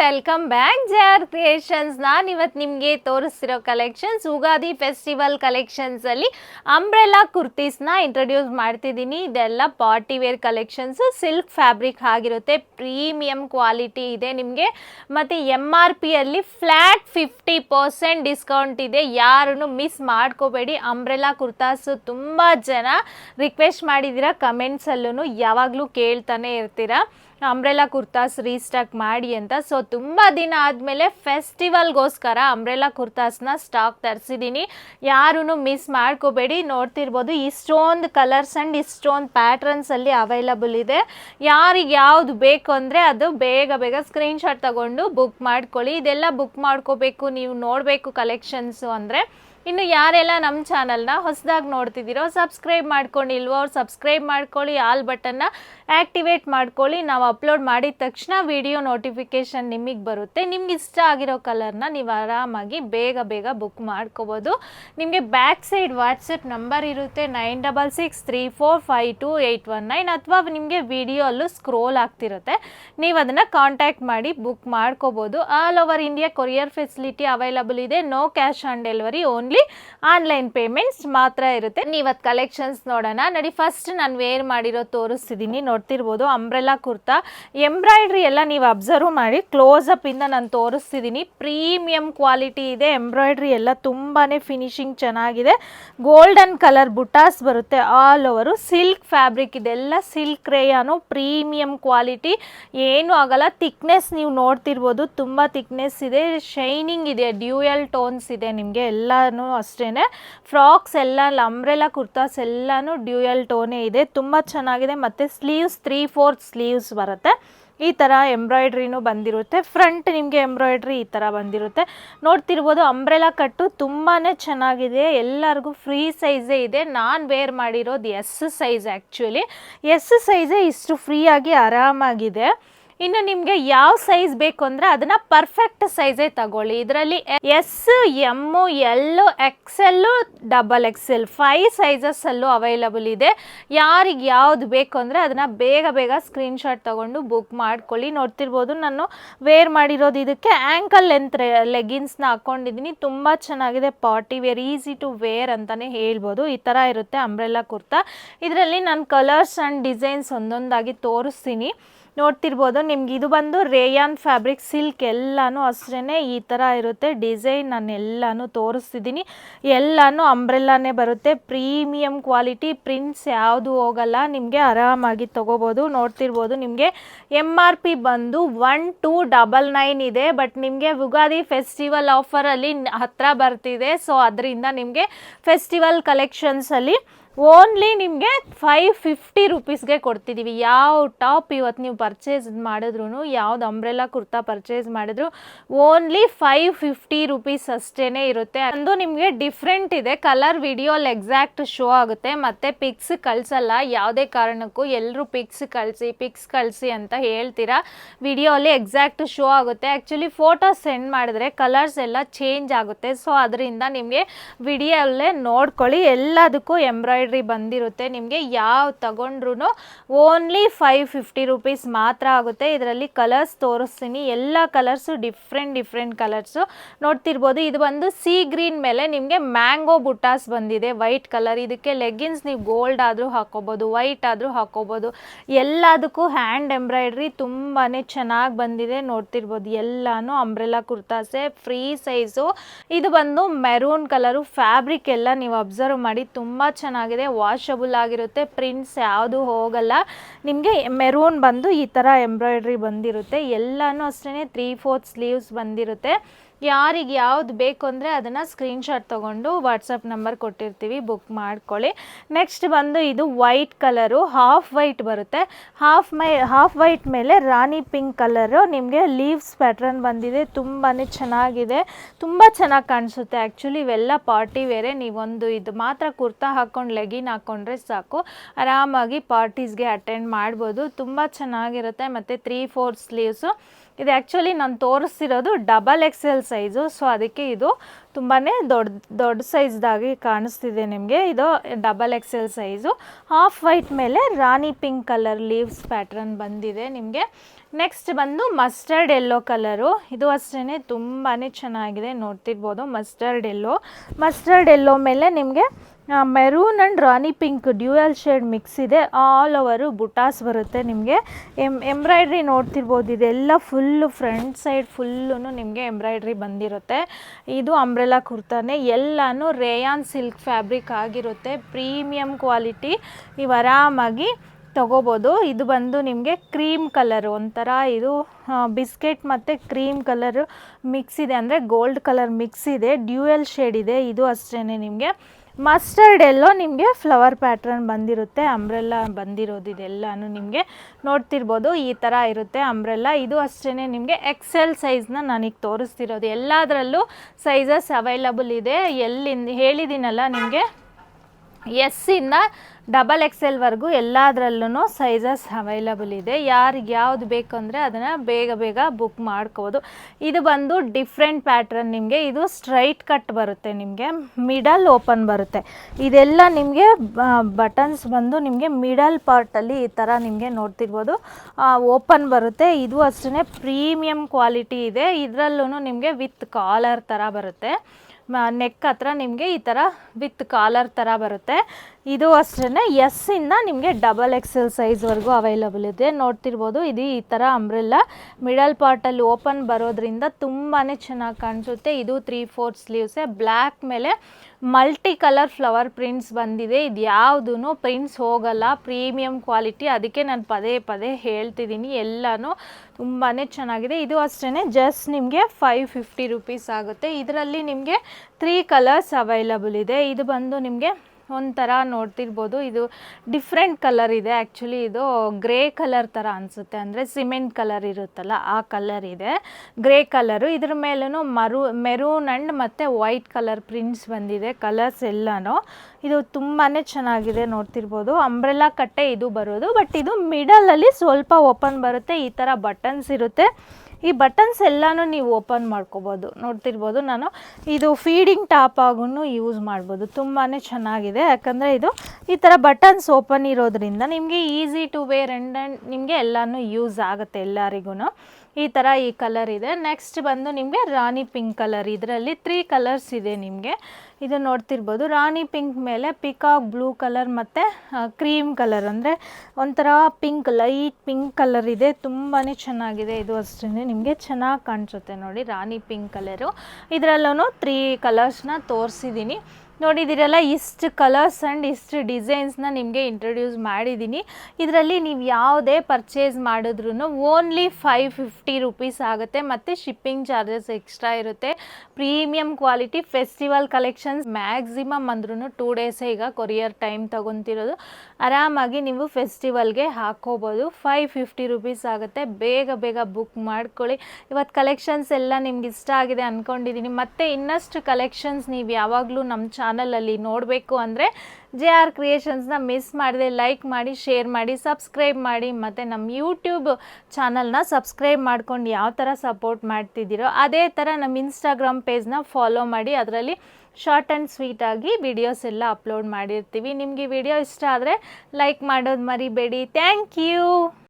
Welcome back J R creations ನಾನು ಇವತ್ತು ನಿಮಗೆ ತೋರಿಸ್ತಿರೋ ಕಲೆಕ್ಷನ್ಸ್ ಉಗಾದಿ ಫೆಸ್ಟಿವಲ್ ಕಲೆಕ್ಷನ್ಸಲ್ಲಿ ಅಂಬ್ರೆಲಾ ಕುರ್ತೀಸ್ನ ಇಂಟ್ರೊಡ್ಯೂಸ್ ಮಾಡ್ತಿದ್ದೀನಿ. ಇದೆಲ್ಲ party wear collections silk fabric ಆಗಿರುತ್ತೆ. ಪ್ರೀಮಿಯಂ ಕ್ವಾಲಿಟಿ ಇದೆ ನಿಮಗೆ. ಮತ್ತು ಎಂ ಆರ್ ಪಿಯಲ್ಲಿ ಫ್ಲ್ಯಾಟ್ ಫಿಫ್ಟಿ ಪರ್ಸೆಂಟ್ ಡಿಸ್ಕೌಂಟ್ ಇದೆ. ಯಾರೂ ಮಿಸ್ ಮಾಡ್ಕೋಬೇಡಿ ಅಂಬ್ರೆಲಾ ಕುರ್ತಾಸು ತುಂಬ ಜನ ರಿಕ್ವೆಸ್ಟ್ ಮಾಡಿದ್ದೀರಾ ಕಮೆಂಟ್ಸಲ್ಲೂ ಯಾವಾಗಲೂ ಕೇಳ್ತಾನೆ ಇರ್ತೀರಾ. ಅಂಬ್ರೆಲಾ ಕುರ್ತಾಸ್ ರೀಸ್ಟಾಕ್ ಮಾಡಿ ಅಂತ. ಸೊ ತುಂಬ ದಿನ ಆದಮೇಲೆ ಫೆಸ್ಟಿವಲ್ಗೋಸ್ಕರ ಅಂಬ್ರೆಲಾ ಕುರ್ತಾಸ್ನ ಸ್ಟಾಕ್ ತರಿಸಿದ್ದೀನಿ ಯಾರೂ ಮಿಸ್ ಮಾಡ್ಕೋಬೇಡಿ. ನೋಡ್ತಿರ್ಬೋದು, ಇಷ್ಟೊಂದು ಕಲರ್ಸ್ ಆ್ಯಂಡ್ ಇಷ್ಟೊಂದು ಪ್ಯಾಟ್ರನ್ಸಲ್ಲಿ ಅವೈಲಬಲ್ ಇದೆ. ಯಾರಿಗೆ ಯಾವುದು ಬೇಕು ಅಂದರೆ ಅದು ಬೇಗ ಬೇಗ ಸ್ಕ್ರೀನ್ಶಾಟ್ ತಗೊಂಡು ಬುಕ್ ಮಾಡ್ಕೊಳ್ಳಿ. ಇದೆಲ್ಲ ಬುಕ್ ಮಾಡ್ಕೋಬೇಕು, ನೀವು ನೋಡಬೇಕು ಕಲೆಕ್ಷನ್ಸು ಅಂದರೆ. ಇನ್ನು ಯಾರೆಲ್ಲ ನಮ್ಮ ಚಾನಲ್ನ ಹೊಸದಾಗಿ ನೋಡ್ತಿದ್ದೀರೋ ಸಬ್ಸ್ಕ್ರೈಬ್ ಮಾಡ್ಕೊಂಡಿಲ್ವೋ ಅವ್ರು ಸಬ್ಸ್ಕ್ರೈಬ್ ಮಾಡ್ಕೊಳ್ಳಿ, ಆಲ್ ಬಟನ್ನ ಆ್ಯಕ್ಟಿವೇಟ್ ಮಾಡ್ಕೊಳ್ಳಿ. ನಾವು ಅಪ್ಲೋಡ್ ಮಾಡಿದ ತಕ್ಷಣ ವಿಡಿಯೋ ನೋಟಿಫಿಕೇಷನ್ ನಿಮಗೆ ಬರುತ್ತೆ. ನಿಮ್ಗೆ ಇಷ್ಟ ಆಗಿರೋ ಕಲರ್ನ ನೀವು ಆರಾಮಾಗಿ ಬೇಗ ಬೇಗ ಬುಕ್ ಮಾಡ್ಕೋಬೋದು. ನಿಮಗೆ ಬ್ಯಾಕ್ ಸೈಡ್ ವಾಟ್ಸಪ್ ನಂಬರ್ ಇರುತ್ತೆ nine double six three four five two eight one nine ಅಥವಾ ನಿಮಗೆ ವಿಡಿಯೋ ಅಲ್ಲೂ ಸ್ಕ್ರೋಲ್ ಆಗ್ತಿರುತ್ತೆ. ನೀವು ಅದನ್ನು ಕಾಂಟ್ಯಾಕ್ಟ್ ಮಾಡಿ ಬುಕ್ ಮಾಡ್ಕೋಬೋದು. All over India courier facility available ಇದೆ. No cash on delivery only online payments ಮಾತ್ರ ಇರುತ್ತೆ. ನೀವತ್ತು ಕಲೆಕ್ಷನ್ಸ್ ನೋಡೋಣ. ನೋಡಿ ಫಸ್ಟ್ ನಾನು ವೇರ್ ಮಾಡಿರೋ ತೋರಿಸ್ತಿದ್ದೀನಿ ನೋಡ್ತಿರ್ಬೋದು ಅಂಬ್ರೆಲಾ ಕುರ್ತಾ ಎಂಬ್ರಾಯ್ಡ್ರಿ ಎಲ್ಲ ನೀವು ಅಬ್ಸರ್ವ್ ಮಾಡಿ ಕ್ಲೋಸ್ ಅಪ್ ಇಂದ ನಾನು ತೋರಿಸ್ತಿದ್ದೀನಿ ಪ್ರೀಮಿಯಂ ಕ್ವಾಲಿಟಿ ಇದೆ ಎಂಬ್ರಾಯ್ಡ್ರಿ ಎಲ್ಲ ತುಂಬಾ ಫಿನಿಶಿಂಗ್ ಚೆನ್ನಾಗಿದೆ. ಗೋಲ್ಡನ್ ಕಲರ್ ಬುಟಾಸ್ ಬರುತ್ತೆ ಆಲ್ ಓವರು ಸಿಲ್ಕ್ ಫ್ಯಾಬ್ರಿಕ್ ಇದೆಲ್ಲ ಸಿಲ್ಕ್ ರೇಯಾನು ಪ್ರೀಮಿಯಂ ಕ್ವಾಲಿಟಿ ಏನು ಆಗಲ್ಲ ತಿಕ್ನೆಸ್ ನೀವು ನೋಡ್ತಿರ್ಬೋದು, ತುಂಬ ತಿಕ್ನೆಸ್ ಇದೆ. ಶೈನಿಂಗ್ ಇದೆ ಡ್ಯೂಯಲ್ ಟೋನ್ಸ್ ಇದೆ ನಿಮಗೆ, ಎಲ್ಲನೂ ಅಷ್ಟೇ ಫ್ರಾಕ್ಸ್ ಎಲ್ಲ ಅಂಬ್ರೆಲಾ, ಕುರ್ತಾಸ್ ಎಲ್ಲನೂ ಡ್ಯೂಯಲ್ ಟೋನೇ ಇದೆ. ತುಂಬ ಚೆನ್ನಾಗಿದೆ. ಮತ್ತು ಸ್ಲೀವ್ಸ್ ತ್ರೀ ಫೋರ್ತ್ ಸ್ಲೀವ್ಸ್ ಬರುತ್ತೆ. ಈ ಥರ ಎಂಬ್ರಾಯ್ಡ್ರಿನೂ ಬಂದಿರುತ್ತೆ. ಫ್ರಂಟ್ ನಿಮಗೆ ಎಂಬ್ರಾಯ್ಡ್ರಿ ಈ ಥರ ಬಂದಿರುತ್ತೆ. ನೋಡ್ತಿರ್ಬೋದು ಅಂಬ್ರೆಲಾ ಕಟ್ಟು ತುಂಬಾ ಚೆನ್ನಾಗಿದೆ. ಎಲ್ಲರಿಗೂ ಫ್ರೀ ಸೈಜೇ ಇದೆ. ನಾನು ವೇರ್ ಮಾಡಿರೋದು ಎಸ್ ಸೈಜ್ ಆ್ಯಕ್ಚುಲಿ ಎಸ್ ಸೈಜೇ ಇಷ್ಟು ಫ್ರೀಯಾಗಿ ಆರಾಮಾಗಿದೆ. ಇನ್ನು ನಿಮಗೆ ಯಾವ ಸೈಜ್ ಬೇಕು ಅಂದರೆ ಅದನ್ನು ಪರ್ಫೆಕ್ಟ್ ಸೈಜೇ ತಗೊಳ್ಳಿ. ಇದರಲ್ಲಿ S M L XL double XL five ಸೈಜಸ್ಸಲ್ಲೂ available ಇದೆ. ಯಾರಿಗೆ ಯಾವ್ದು ಬೇಕು ಅಂದರೆ ಅದನ್ನು ಬೇಗ ಬೇಗ ಸ್ಕ್ರೀನ್ಶಾಟ್ ತಗೊಂಡು ಬುಕ್ ಮಾಡ್ಕೊಳ್ಳಿ. ನೋಡ್ತಿರ್ಬೋದು ನಾನು ವೇರ್ ಮಾಡಿರೋದು ಇದಕ್ಕೆ ಆ್ಯಂಕಲ್ ಲೆಂತ್ ಲೆಗಿನ್ಸ್ನ ಹಾಕ್ಕೊಂಡಿದ್ದೀನಿ ತುಂಬ ಚೆನ್ನಾಗಿದೆ party wear easy to wear ಅಂತಲೇ ಹೇಳ್ಬೋದು. ಈ ಥರ ಇರುತ್ತೆ ಅಂಬ್ರೆಲ್ಲಾ ಕುರ್ತಾ. ಇದರಲ್ಲಿ ನಾನು ಕಲರ್ಸ್ ಆ್ಯಂಡ್ ಡಿಸೈನ್ಸ್ ಒಂದೊಂದಾಗಿ ತೋರಿಸ್ತೀನಿ. ನೋಡ್ತಿರ್ಬೋದು ನಿಮ್ಗೆ ಇದು ಬಂದು ರೇಯಾನ್ ಫ್ಯಾಬ್ರಿಕ್ ಸಿಲ್ಕ್ ಎಲ್ಲನೂ ಅಷ್ಟೇ ಈ ಥರ ಇರುತ್ತೆ. ಡಿಸೈನ್ ನಾನು ಎಲ್ಲನೂ ತೋರಿಸ್ತಿದ್ದೀನಿ ಎಲ್ಲನೂ ಅಂಬ್ರೆಲ್ಲಾನೇ ಬರುತ್ತೆ. ಪ್ರೀಮಿಯಂ ಕ್ವಾಲಿಟಿ, ಪ್ರಿಂಟ್ಸ್ ಯಾವುದು ಹೋಗಲ್ಲ. ನಿಮಗೆ ಆರಾಮಾಗಿ ತೊಗೋಬೋದು, ನೋಡ್ತಿರ್ಬೋದು. ನಿಮಗೆ ಎಂ ಆರ್ ಪಿ ಬಂದು ಒನ್ ಟೂ ಡಬಲ್ ನೈನ್ ಇದೆ. ಬಟ್ ನಿಮಗೆ ಯುಗಾದಿ ಫೆಸ್ಟಿವಲ್ ಆಫರಲ್ಲಿ ಹತ್ರ ಬರ್ತಿದೆ. ಸೊ ಅದರಿಂದ ನಿಮಗೆ ಫೆಸ್ಟಿವಲ್ ಕಲೆಕ್ಷನ್ಸಲ್ಲಿ ಓನ್ಲಿ ನಿಮಗೆ ಫೈವ್ ಫಿಫ್ಟಿ ರುಪೀಸ್ಗೆ ಕೊಡ್ತಿದ್ದೀವಿ ಯಾವ ಟಾಪ್ ಇವತ್ತು ನೀವು ಪರ್ಚೇಸ್ ಮಾಡಿದ್ರು ಯಾವ್ದು ಅಂಬ್ರೆಲಾ ಕುರ್ತಾ ಪರ್ಚೇಸ್ ಮಾಡಿದ್ರು ಓನ್ಲಿ ಫೈವ್ ಫಿಫ್ಟಿ ರುಪೀಸ್ ಅಷ್ಟೇ ಇರುತ್ತೆ. ಅದು ನಿಮಗೆ ಡಿಫ್ರೆಂಟ್ ಇದೆ. ಕಲರ್ ವಿಡಿಯೋಲ್ಲಿ ಎಕ್ಸಾಕ್ಟ್ ಶೋ ಆಗುತ್ತೆ. ಮತ್ತೆ ಪಿಕ್ಸ್ ಕಳಿಸಲ್ಲ. ಯಾವುದೇ ಕಾರಣಕ್ಕೂ ಎಲ್ಲರೂ ಪಿಕ್ಸ್ ಕಳಿಸಿ ಪಿಕ್ಸ್ ಕಳಿಸಿ ಅಂತ ಹೇಳ್ತೀರಾ. ವಿಡಿಯೋಲಿ ಎಕ್ಸಾಕ್ಟ್ ಶೋ ಆಗುತ್ತೆ. ಆ್ಯಕ್ಚುಲಿ ಫೋಟೋ ಸೆಂಡ್ ಮಾಡಿದ್ರೆ ಕಲರ್ಸ್ ಎಲ್ಲ ಚೇಂಜ್ ಆಗುತ್ತೆ. ಸೊ ಅದರಿಂದ ನಿಮಗೆ ವಿಡಿಯೋಲ್ಲೇ ನೋಡ್ಕೊಳ್ಳಿ. ಎಲ್ಲದಕ್ಕೂ ಎಂಬ್ರಾಯ್ಡ್ರಿ ಬಂದಿರುತ್ತೆ. ನಿಮಗೆ ಯಾವ ತಗೊಂಡ್ರು ಓನ್ಲಿ ಫೈವ್ ಫಿಫ್ಟಿ ರುಪೀಸ್ ಮಾತ್ರ ಆಗುತ್ತೆ. ಇದರಲ್ಲಿ ಕಲರ್ಸ್ ತೋರಿಸ್ತೀನಿ. ಎಲ್ಲ ಕಲರ್ಸು ಡಿಫ್ರೆಂಟ್ ಡಿಫ್ರೆಂಟ್ ಕಲರ್ಸು. ನೋಡ್ತಿರ್ಬೋದು, ಇದು ಬಂದು ಸಿ ಗ್ರೀನ್ ಮೇಲೆ ನಿಮಗೆ ಮ್ಯಾಂಗೋ ಬುಟಾಸ್ ಬಂದಿದೆ. White colour. ಇದಕ್ಕೆ ಲೆಗ್ಗಿನ್ಸ್ ನೀವು ಗೋಲ್ಡ್ ಆದರೂ ಹಾಕೋಬೋದು, ವೈಟ್ ಆದರೂ ಹಾಕೋಬೋದು. ಎಲ್ಲದಕ್ಕೂ ಹ್ಯಾಂಡ್ ಎಂಬ್ರಾಯ್ಡ್ರಿ ತುಂಬಾ ಚೆನ್ನಾಗಿ ಬಂದಿದೆ. ನೋಡ್ತಿರ್ಬೋದು, ಎಲ್ಲಾನು ಅಂಬ್ರೆಲಾ ಕುರ್ತಾಸೆ, ಫ್ರೀ ಸೈಜು. ಇದು ಬಂದು ಮೆರೂನ್ ಕಲರು, ಫ್ಯಾಬ್ರಿಕ್ ಎಲ್ಲ ನೀವು ಅಬ್ಸರ್ವ್ ಮಾಡಿ ತುಂಬ ಚೆನ್ನಾಗಿದೆ ವಾಷಬಲ್ ಆಗಿರುತ್ತೆ ಪ್ರಿಂಟ್ಸ್ ಯಾವುದು ಹೋಗಲ್ಲ. ನಿಮಗೆ ಮೆರೂನ್ ಬಂದು ಈ ಥರ ಎಂಬ್ರಾಯ್ಡ್ರಿ ಬಂದಿರುತ್ತೆ. ಎಲ್ಲನೂ ಅಷ್ಟೇ ತ್ರೀ ಫೋರ್ತ್ ಸ್ಲೀವ್ಸ್ ಬಂದಿರುತ್ತೆ. ಯಾರಿಗೆ ಯಾವ್ದು ಬೇಕು ಅಂದರೆ ಅದನ್ನು ಸ್ಕ್ರೀನ್ಶಾಟ್ ತೊಗೊಂಡು ವಾಟ್ಸಪ್ ನಂಬರ್ ಕೊಟ್ಟಿರ್ತೀವಿ ಬುಕ್ ಮಾಡ್ಕೊಳ್ಳಿ. ನೆಕ್ಸ್ಟ್ ಬಂದು ಇದು ವೈಟ್ ಕಲರು ಹಾಫ್ ವೈಟ್ ಬರುತ್ತೆ. ಹಾಫ್ ಮೈ ಹಾಫ್ ವೈಟ್ ಮೇಲೆ ರಾಣಿ ಪಿಂಕ್ ಕಲರು ನಿಮಗೆ ಲೀವ್ಸ್ ಪ್ಯಾಟ್ರನ್ ಬಂದಿದೆ ತುಂಬಾ ಚೆನ್ನಾಗಿದೆ. ತುಂಬ ಚೆನ್ನಾಗಿ ಕಾಣಿಸುತ್ತೆ. ಆ್ಯಕ್ಚುಲಿ ಇವೆಲ್ಲ ಪಾರ್ಟಿ ವೇರೆ ನೀವೊಂದು ಇದು ಮಾತ್ರ ಕುರ್ತಾ ಹಾಕ್ಕೊಂಡು ಲೆಗಿನ್ ಹಾಕ್ಕೊಂಡ್ರೆ ಸಾಕು. ಆರಾಮಾಗಿ ಪಾರ್ಟೀಸ್ಗೆ ಅಟೆಂಡ್ ಮಾಡ್ಬೋದು. ತುಂಬ ಚೆನ್ನಾಗಿರುತ್ತೆ. ಮತ್ತು ತ್ರೀ ಫೋರ್ ಸ್ಲೀವ್ಸು ಇದು ಆ್ಯಕ್ಚುಲಿ ನಾನು ತೋರಿಸ್ತಿರೋದು ಡಬಲ್ ಎಕ್ಸೆಲ್ ಸೈಜು ಸೊ ಅದಕ್ಕೆ ಇದು ತುಂಬಾ ದೊಡ್ಡ ದೊಡ್ಡ ಸೈಜ್ದಾಗಿ ಕಾಣಿಸ್ತಿದೆ ನಿಮಗೆ. ಇದು double XL size half white ಮೇಲೆ rani pink colour leaves pattern ಬಂದಿದೆ ನಿಮಗೆ. ನೆಕ್ಸ್ಟ್ ಬಂದು ಮಸ್ಟರ್ಡ್ ಎಲ್ಲೋ ಕಲರು ಇದು ಅಷ್ಟೇ ತುಂಬಾ ಚೆನ್ನಾಗಿದೆ, ನೋಡ್ತಿರ್ಬೋದು ಮಸ್ಟರ್ಡ್ ಎಲ್ಲೋ ಮಸ್ಟರ್ಡ್ ಎಲ್ಲೋ ಮೇಲೆ ನಿಮಗೆ maroon and rani pink dual shade mix ಇದೆ. ಆಲ್ ಓವರು ಬುಟಾಸ್ ಬರುತ್ತೆ ನಿಮಗೆ. ಎಂ ಎಂಬ್ರಾಯ್ಡ್ರಿ ನೋಡ್ತಿರ್ಬೋದು. ಇದೆಲ್ಲ ಫುಲ್ಲು ಫ್ರಂಟ್ ಸೈಡ್ ಫುಲ್ಲು ನಿಮಗೆ ಎಂಬ್ರಾಯ್ಡ್ರಿ ಬಂದಿರುತ್ತೆ. ಇದು ಅಂಬ್ರೆಲಾ ಕುರ್ತಾನೆ. ಎಲ್ಲನೂ ರೇಯಾನ್ ಸಿಲ್ಕ್ ಫ್ಯಾಬ್ರಿಕ್ ಆಗಿರುತ್ತೆ. ಪ್ರೀಮಿಯಂ ಕ್ವಾಲಿಟಿ ನೀವು ಆರಾಮಾಗಿ ತಗೋಬೋದು. ಇದು ಬಂದು ನಿಮಗೆ ಕ್ರೀಮ್ ಕಲರ್ ಒಂಥರ ಇದು ಬಿಸ್ಕೆಟ್ ಮತ್ತು ಕ್ರೀಮ್ ಕಲರ್ ಮಿಕ್ಸ್ ಇದೆ. ಅಂದರೆ ಗೋಲ್ಡ್ ಕಲರ್ ಮಿಕ್ಸ್ ಇದೆ. ಡ್ಯೂಯಲ್ ಶೇಡ್ ಇದೆ. ಇದು ಅಷ್ಟೇ ನಿಮಗೆ. ಮಸ್ಟರ್ಡ್ ಎಲ್ಲೋ ನಿಮಗೆ ಫ್ಲವರ್ ಪ್ಯಾಟ್ರನ್ ಬಂದಿರುತ್ತೆ ಅಂಬ್ರೆಲ್ಲ ಬಂದಿರೋದು ಇದೆಲ್ಲನೂ ನಿಮಗೆ ನೋಡ್ತಿರ್ಬೋದು, ಈ ಥರ ಇರುತ್ತೆ ಅಂಬ್ರೆಲ್ಲ ಇದು ಅಷ್ಟೇ ನಿಮಗೆ ಎಕ್ಸೆಲ್ ಸೈಜ್ನ ನನಗೆ ತೋರಿಸ್ತಿರೋದು. ಎಲ್ಲದರಲ್ಲೂ ಸೈಜಸ್ ಅವೈಲಬಲ್ ಇದೆ. ಎಲ್ಲಿಂದ ಹೇಳಿದ್ದೀನಲ್ಲ ನಿಮಗೆ? ಎಸ್ಸಿಂದ ಡಬಲ್ ಎಕ್ಸ್ ಎಲ್ವರೆಗೂ ಎಲ್ಲದರಲ್ಲೂ ಸೈಜಸ್ ಅವೈಲಬಲ್ ಇದೆ. ಯಾರಿಗೆ ಯಾವ್ದು ಬೇಕು ಅಂದರೆ ಅದನ್ನು ಬೇಗ ಬೇಗ ಬುಕ್ ಮಾಡ್ಕೋಬೋದು. ಇದು ಬಂದು ಡಿಫ್ರೆಂಟ್ ಪ್ಯಾಟ್ರನ್ ನಿಮಗೆ. ಇದು ಸ್ಟ್ರೈಟ್ ಕಟ್ ಬರುತ್ತೆ ನಿಮಗೆ. ಮಿಡಲ್ ಓಪನ್ ಬರುತ್ತೆ. ಇದೆಲ್ಲ ನಿಮಗೆ ಬಟನ್ಸ್ ಬಂದು ನಿಮಗೆ ಮಿಡಲ್ ಪಾರ್ಟಲ್ಲಿ ಈ ಥರ ನಿಮಗೆ ನೋಡ್ತಿರ್ಬೋದು. ಓಪನ್ ಬರುತ್ತೆ. ಇದು ಅಷ್ಟೇ ಪ್ರೀಮಿಯಂ ಕ್ವಾಲಿಟಿ ಇದೆ. ಇದರಲ್ಲೂ ನಿಮಗೆ ವಿತ್ ಕಾಲರ್ ಥರ ಬರುತ್ತೆ. ನೆಕ್ ಹತ್ರ ನಿಮಗೆ ಈ ಥರ ವಿತ್ ಕಾಲರ್ ಥರ ಬರುತ್ತೆ. ಇದು ಅಷ್ಟೇ ಎಸ್ಸಿಂದ ನಿಮಗೆ ಡಬಲ್ ಎಕ್ಸೆಲ್ ಸೈಜ್ವರೆಗೂ ಅವೈಲಬಲ್ ಇದೆ. ನೋಡ್ತಿರ್ಬೋದು, ಇದು ಈ ಥರ ಅಂಬ್ರೆಲ್ಲ ಮಿಡಲ್ ಪಾರ್ಟಲ್ಲಿ ಓಪನ್ ಬರೋದ್ರಿಂದ ತುಂಬಾ ಚೆನ್ನಾಗಿ ಕಾಣಿಸುತ್ತೆ. ಇದು ತ್ರೀ ಫೋರ್ ಸ್ಲೀವ್ಸೇ ಬ್ಲ್ಯಾಕ್ ಮೇಲೆ ಮಲ್ಟಿ ಕಲರ್ ಫ್ಲವರ್ ಪ್ರಿಂಟ್ಸ್ ಬಂದಿದೆ. ಇದು ಯಾವುದೂ ಪ್ರಿಂಟ್ಸ್ ಹೋಗಲ್ಲ. ಪ್ರೀಮಿಯಂ ಕ್ವಾಲಿಟಿ ಅದಕ್ಕೆ ನಾನು ಪದೇ ಪದೇ ಹೇಳ್ತಿದ್ದೀನಿ. ಎಲ್ಲನೂ ತುಂಬಾ ಚೆನ್ನಾಗಿದೆ. ಇದು ಅಷ್ಟೇ ಜಸ್ಟ್ ನಿಮಗೆ ಫೈವ್ ಫಿಫ್ಟಿ ರುಪೀಸ್ ಆಗುತ್ತೆ. ಇದರಲ್ಲಿ ನಿಮಗೆ ತ್ರೀ ಕಲರ್ಸ್ ಅವೈಲಬಲ್ ಇದೆ. ಇದು ಬಂದು ನಿಮಗೆ ಒಂಥರ ನೋಡ್ತಿರ್ಬೋದು. ಇದು ಡಿಫ್ರೆಂಟ್ ಕಲರ್ ಇದೆ. ಆ್ಯಕ್ಚುಲಿ ಇದು ಗ್ರೇ ಕಲರ್ ಥರ ಅನಿಸುತ್ತೆ. ಅಂದರೆ ಸಿಮೆಂಟ್ ಕಲರ್ ಇರುತ್ತಲ್ಲ, ಆ ಕಲರ್ ಇದೆ. ಗ್ರೇ ಕಲರು ಇದ್ರ ಮೇಲೂ ಮರು ಮೆರೂನ್ ಆ್ಯಂಡ್ ಮತ್ತು ವೈಟ್ ಕಲರ್ ಪ್ರಿಂಟ್ಸ್ ಬಂದಿದೆ. ಕಲರ್ಸ್ ಎಲ್ಲನೂ. ಇದು ತುಂಬಾ ಚೆನ್ನಾಗಿದೆ ನೋಡ್ತಿರ್ಬೋದು. ಅಂಬ್ರೆಲಾ ಕಟ್ಟೆ ಇದು ಬರೋದು. ಬಟ್ ಇದು ಮಿಡಲಲ್ಲಿ ಸ್ವಲ್ಪ ಓಪನ್ ಬರುತ್ತೆ. ಈ ಥರ ಬಟನ್ಸ್ ಇರುತ್ತೆ. ಈ ಬಟನ್ಸ್ ಎಲ್ಲನೂ ನೀವು ಓಪನ್ ಮಾಡ್ಕೋಬೋದು. ನೋಡ್ತಿರ್ಬೋದು ನಾನು. ಇದು ಫೀಡಿಂಗ್ ಟಾಪ್ ಆಗೂ ಯೂಸ್ ಮಾಡ್ಬೋದು. ತುಂಬಾ ಚೆನ್ನಾಗಿದೆ. ಯಾಕಂದರೆ ಇದು ಈ ಥರ ಬಟನ್ಸ್ ಓಪನ್ ಇರೋದ್ರಿಂದ ನಿಮಗೆ easy to wear and and ನಿಮಗೆ ಎಲ್ಲನೂ ಯೂಸ್ ಆಗುತ್ತೆ ಎಲ್ಲರಿಗೂ ಈ ಥರ ಈ ಕಲರ್ ಇದೆ. ನೆಕ್ಸ್ಟ್ ಬಂದು ನಿಮಗೆ ರಾಣಿ ಪಿಂಕ್ ಕಲರ್ ಇದರಲ್ಲಿ ತ್ರೀ ಕಲರ್ಸ್ ಇದೆ ನಿಮಗೆ. ಇದು ನೋಡ್ತಿರ್ಬೋದು. ರಾಣಿ ಪಿಂಕ್ ಮೇಲೆ ಪಿಕಾಕ್ ಬ್ಲೂ ಕಲರ್ ಮತ್ತು ಕ್ರೀಮ್ ಕಲರ್ ಅಂದರೆ ಒಂಥರ ಪಿಂಕ್ ಲೈಟ್ ಪಿಂಕ್ ಕಲರ್ ಇದೆ. ತುಂಬಾ ಚೆನ್ನಾಗಿದೆ. ಇದು ಅಷ್ಟೇ ನಿಮಗೆ ಚೆನ್ನಾಗಿ ಕಾಣಿಸುತ್ತೆ ನೋಡಿ ರಾಣಿ ಪಿಂಕ್ ಕಲರು ಇದರಲ್ಲೂ ತ್ರೀ ಕಲರ್ಸ್ನ ತೋರಿಸಿದ್ದೀನಿ ನೋಡಿದಿರಲ್ಲ ಇಷ್ಟು ಕಲರ್ಸ್ ಆ್ಯಂಡ್ ಇಷ್ಟು ಡಿಸೈನ್ಸ್ನ ನಿಮಗೆ ಇಂಟ್ರೊಡ್ಯೂಸ್ ಮಾಡಿದ್ದೀನಿ ಇದರಲ್ಲಿ ನೀವು ಯಾವುದೇ ಪರ್ಚೇಸ್ ಮಾಡಿದ್ರೂ ಓನ್ಲಿ ಫೈವ್ ಫಿಫ್ಟಿ ರುಪೀಸ್ ಆಗುತ್ತೆ, ಮತ್ತು ಶಿಪ್ಪಿಂಗ್ ಚಾರ್ಜಸ್ ಎಕ್ಸ್ಟ್ರಾ ಇರುತ್ತೆ. Premium quality festival collections maximum ಅಂದ್ರೂ ಟೂ ಡೇಸೇ ಈಗ ಕೊರಿಯರ್ ಟೈಮ್ ತೊಗೊತಿರೋದು. ಆರಾಮಾಗಿ ನೀವು ಫೆಸ್ಟಿವಲ್ಗೆ ಹಾಕೋಬೋದು ಫೈವ್ ಫಿಫ್ಟಿ ರುಪೀಸ್ ಆಗುತ್ತೆ. ಬೇಗ ಬೇಗ ಬುಕ್ ಮಾಡ್ಕೊಳ್ಳಿ. ಇವತ್ತು ಕಲೆಕ್ಷನ್ಸ್ ಎಲ್ಲ ನಿಮ್ಗೆ ಇಷ್ಟ ಆಗಿದೆ ಅಂದ್ಕೊಂಡಿದ್ದೀನಿ ಮತ್ತು ಇನ್ನಷ್ಟು ಕಲೆಕ್ಷನ್ಸ್ ನೀವು ಯಾವಾಗಲೂ ನಮ್ಮ ಚಾನಲಲ್ಲಿ ನೋಡಬೇಕು ಅಂದರೆ ಜೆ ಆರ್ ಕ್ರಿಯೇಷನ್ಸ್ನ ಮಿಸ್ ಮಾಡಿದೆ ಲೈಕ್ ಮಾಡಿ ಶೇರ್ ಮಾಡಿ ಸಬ್ಸ್ಕ್ರೈಬ್ ಮಾಡಿ, ಮತ್ತು ನಮ್ಮ ಯೂಟ್ಯೂಬ್ ಚಾನಲ್ನ ಸಬ್ಸ್ಕ್ರೈಬ್ ಮಾಡ್ಕೊಂಡು ಯಾವ ಥರ ಸಪೋರ್ಟ್ ಮಾಡ್ತಿದ್ದೀರೋ ಅದೇ ಥರ ನಮ್ಮ ಇನ್ಸ್ಟಾಗ್ರಾಮ್ ಪೇಜ್ನ ಫಾಲೋ ಮಾಡಿ, ಅದರಲ್ಲಿ ಶಾರ್ಟ್ ಆ್ಯಂಡ್ ಸ್ವೀಟಾಗಿ ವಿಡಿಯೋಸ್ ಎಲ್ಲ ಅಪ್ಲೋಡ್ ಮಾಡಿರ್ತೀವಿ. ನಿಮಗೆ ವಿಡಿಯೋ ಇಷ್ಟ ಆದರೆ ಲೈಕ್ ಮಾಡೋದು ಮರಿಬೇಡಿ. Thank you